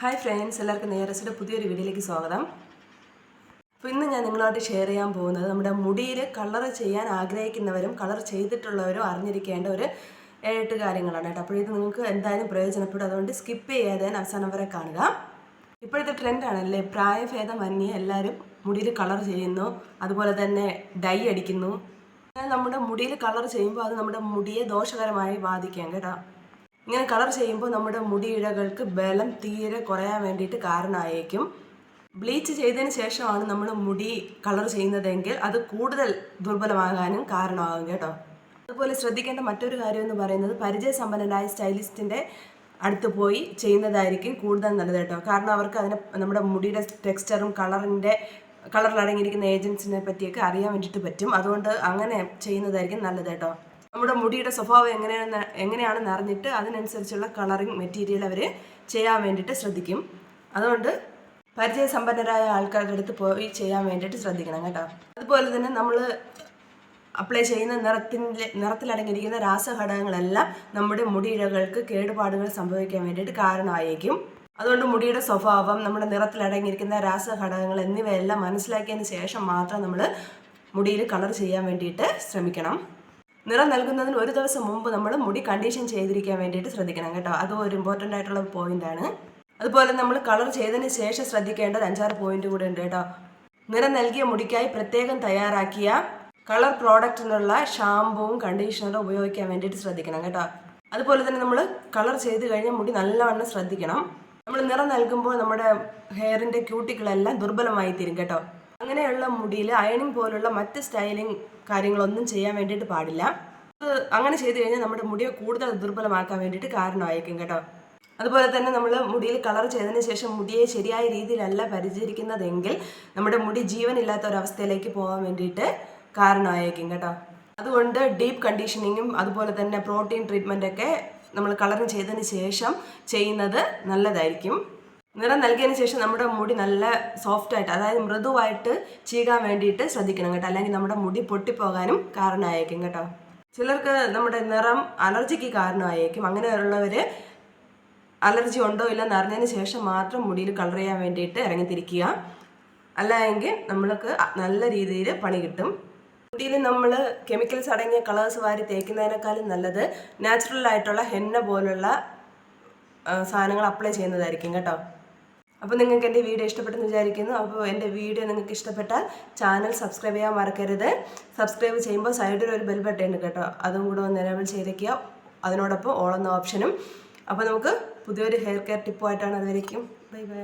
Hi friends എല്ലാവർക്കും നേരസിന്റെ പുതിയൊരു വീഡിയോയിലേക്ക് സ്വാഗതം. അപ്പോൾ ഇന്ന് ഞാൻ നിങ്ങളോട് ഷെയർ ചെയ്യാൻ പോകുന്നത് നമ്മുടെ മുടിയിൽ കളർ ചെയ്യാൻ ആഗ്രഹിക്കുന്നവരും കളർ ചെയ്തിട്ടുള്ളവരും അറിഞ്ഞിരിക്കേണ്ട ഒരു ഏഴെട്ട് കാര്യങ്ങളാണ് കേട്ടോ. അപ്പോൾ ഇത് നിങ്ങൾക്ക് എന്തായാലും പ്രയോജനപ്പെടും. അതുകൊണ്ട് സ്കിപ്പ് ചെയ്യാതെ അവസാനം വരെ കാണുക. ഇപ്പോഴത്തെ ട്രെൻഡാണല്ലേ പ്രായഭേദം പ്രായഭേദമന്യേ എല്ലാവരും മുടിയിൽ കളർ ചെയ്യുന്നു അതുപോലെ തന്നെ ഡൈ അടിക്കുന്നു. നമ്മുടെ മുടിയിൽ കളർ ചെയ്യുമ്പോൾ അത് നമ്മുടെ മുടിയെ ദോഷകരമായി ബാധിക്കാം കേട്ടോ. ഇങ്ങനെ കളർ ചെയ്യുമ്പോൾ നമ്മുടെ മുടിയിഴകൾക്ക് ബലം തീരെ കുറയാൻ വേണ്ടിയിട്ട് കാരണമായേക്കും. ബ്ലീച്ച് ചെയ്തതിന് ശേഷമാണ് നമ്മൾ മുടി കളർ ചെയ്യുന്നതെങ്കിൽ അത് കൂടുതൽ ദുർബലമാകാനും കാരണമാകും കേട്ടോ. അതുപോലെ ശ്രദ്ധിക്കേണ്ട മറ്റൊരു കാര്യം എന്ന് പറയുന്നത് പരിചയസമ്പന്നനായ സ്റ്റൈലിസ്റ്റിന്റെ അടുത്ത് പോയി ചെയ്യുന്നതായിരിക്കും കൂടുതൽ നല്ലത് കേട്ടോ. കാരണം അവർക്ക് അതിനെ നമ്മുടെ മുടിയുടെ ടെക്സ്ചറും കളറിന്റെ കളറിൽ അടങ്ങിയിരിക്കുന്ന ഏജൻസിനെ പറ്റിയൊക്കെ അറിയാൻ വേണ്ടിയിട്ട് പറ്റും. അതുകൊണ്ട് അങ്ങനെ ചെയ്യുന്നതായിരിക്കും നല്ലത് കേട്ടോ. നമ്മുടെ മുടിയുടെ സ്വഭാവം എങ്ങനെയാണെന്ന് എങ്ങനെയാണെന്ന് അറിഞ്ഞിട്ട് അതിനനുസരിച്ചുള്ള കളറിങ് മെറ്റീരിയൽ അവർ ചെയ്യാൻ വേണ്ടിയിട്ട് ശ്രദ്ധിക്കും. അതുകൊണ്ട് പരിചയസമ്പന്നരായ ആൾക്കാരുടെ അടുത്ത് പോയി ചെയ്യാൻ വേണ്ടിയിട്ട് ശ്രദ്ധിക്കണം കേട്ടോ. അതുപോലെ തന്നെ നമ്മൾ അപ്ലൈ ചെയ്യുന്ന നിറത്തിന്റെ നിറത്തിലടങ്ങിയിരിക്കുന്ന രാസഘടകങ്ങളെല്ലാം നമ്മുടെ മുടിയിഴകൾക്ക് കേടുപാടുകൾ സംഭവിക്കാൻ വേണ്ടിയിട്ട് കാരണമായേക്കും. അതുകൊണ്ട് മുടിയുടെ സ്വഭാവം നമ്മുടെ നിറത്തിലടങ്ങിയിരിക്കുന്ന രാസഘടകങ്ങൾ എന്നിവയെല്ലാം മനസ്സിലാക്കിയതിന് ശേഷം മാത്രം നമ്മൾ മുടിയിൽ കളർ ചെയ്യാൻ വേണ്ടിയിട്ട് ശ്രമിക്കണം. നിറം നൽകുന്നതിന് ഒരു ദിവസം മുമ്പ് നമ്മൾ മുടി കണ്ടീഷൻ ചെയ്തിരിക്കാൻ വേണ്ടിയിട്ട് ശ്രദ്ധിക്കണം കേട്ടോ. അത് ഒരു ഇമ്പോർട്ടന്റ് ആയിട്ടുള്ള പോയിന്റാണ് അതുപോലെ നമ്മൾ കളർ ചെയ്തതിന് ശേഷം ശ്രദ്ധിക്കേണ്ടത് അഞ്ചാറ് പോയിന്റ് കൂടെ ഉണ്ട് കേട്ടോ. നിറം നൽകിയ മുടിക്കായി പ്രത്യേകം തയ്യാറാക്കിയ കളർ പ്രോഡക്റ്റിനുള്ള ഷാമ്പുവും കണ്ടീഷണറും ഉപയോഗിക്കാൻ വേണ്ടിയിട്ട് ശ്രദ്ധിക്കണം കേട്ടോ. അതുപോലെ തന്നെ നമ്മൾ കളർ ചെയ്ത് കഴിഞ്ഞാൽ മുടി നല്ലവണ്ണം ശ്രദ്ധിക്കണം. നമ്മൾ നിറം നൽകുമ്പോൾ നമ്മുടെ ഹെയറിന്റെ ക്യൂട്ടിക്കളെല്ലാം ദുർബലമായി തീരും കേട്ടോ. അങ്ങനെയുള്ള മുടിയിൽ അയണിങ് പോലുള്ള മറ്റ് സ്റ്റൈലിംഗ് കാര്യങ്ങളൊന്നും ചെയ്യാൻ വേണ്ടിയിട്ട് പാടില്ല. അങ്ങനെ ചെയ്തു കഴിഞ്ഞാൽ നമ്മുടെ മുടിയെ കൂടുതൽ ദുർബലമാക്കാൻ വേണ്ടിയിട്ട് കാരണമായിരിക്കും കേട്ടോ. അതുപോലെ തന്നെ നമ്മൾ മുടിയിൽ കളർ ചെയ്തതിന് ശേഷം മുടിയെ ശരിയായ രീതിയിലല്ല പരിചരിക്കുന്നതെങ്കിൽ നമ്മുടെ മുടി ജീവനില്ലാത്ത ഒരവസ്ഥയിലേക്ക് പോകാൻ വേണ്ടിയിട്ട് കാരണമായേക്കും കേട്ടോ. അതുകൊണ്ട് ഡീപ്പ് കണ്ടീഷനിങ്ങും അതുപോലെ തന്നെ പ്രോട്ടീൻ ട്രീറ്റ്മെന്റ് ഒക്കെ നമ്മൾ കളറിങ് ചെയ്തതിന് ശേഷം ചെയ്യുന്നത് നല്ലതായിരിക്കും. നിറം നൽകിയതിന് ശേഷം നമ്മുടെ മുടി നല്ല സോഫ്റ്റ് ആയിട്ട് അതായത് മൃദുവായിട്ട് ചീകാൻ വേണ്ടിയിട്ട് ശ്രദ്ധിക്കണം കേട്ടോ. അല്ലെങ്കിൽ നമ്മുടെ മുടി പൊട്ടിപ്പോകാനും കാരണമായേക്കും കേട്ടോ. ചിലർക്ക് നമ്മുടെ നിറം അലർജിക്ക് കാരണമായേക്കും. അങ്ങനെയുള്ളവർ അലർജി ഉണ്ടോ ഇല്ല അറിഞ്ഞതിന് ശേഷം മാത്രം മുടിയിൽ കളർ ചെയ്യാൻ വേണ്ടിയിട്ട് ഇറങ്ങിത്തിരിക്കുക. അല്ല എങ്കിൽ നമ്മൾക്ക് നല്ല രീതിയിൽ പണി കിട്ടും. മുടിയിൽ നമ്മൾ കെമിക്കൽസ് അടങ്ങിയ കളേഴ്സ് വാരി തേക്കുന്നതിനേക്കാളും നല്ലത് നാച്ചുറൽ ആയിട്ടുള്ള ഹെന്ന പോലുള്ള സാധനങ്ങൾ അപ്ലൈ ചെയ്യുന്നതായിരിക്കും കേട്ടോ. അപ്പോൾ നിങ്ങൾക്ക് എന്റെ വീഡിയോ ഇഷ്ടപ്പെട്ടെന്ന് വിചാരിക്കുന്നു. അപ്പോൾ എന്റെ വീഡിയോ നിങ്ങൾക്ക് ഇഷ്ടപ്പെട്ടാൽ ചാനൽ സബ്സ്ക്രൈബ് ചെയ്യാൻ മറക്കരുത്. സബ്സ്ക്രൈബ് ചെയ്യുമ്പോൾ സൈഡിൽ ഒരു ബെൽ ബട്ടൺ ഉണ്ട് കേട്ടോ. അതും കൂടെ ഒന്ന് എനേബിൾ ചെയ്തേക്കുക. അതിനോടൊപ്പം ഓളെന്ന ഓപ്ഷനും അപ്പോൾ നമുക്ക് പുതിയൊരു ഹെയർ കെയർ ടിപ്പുമായിട്ടാണ് അതുവരേക്കും ബൈ ബൈ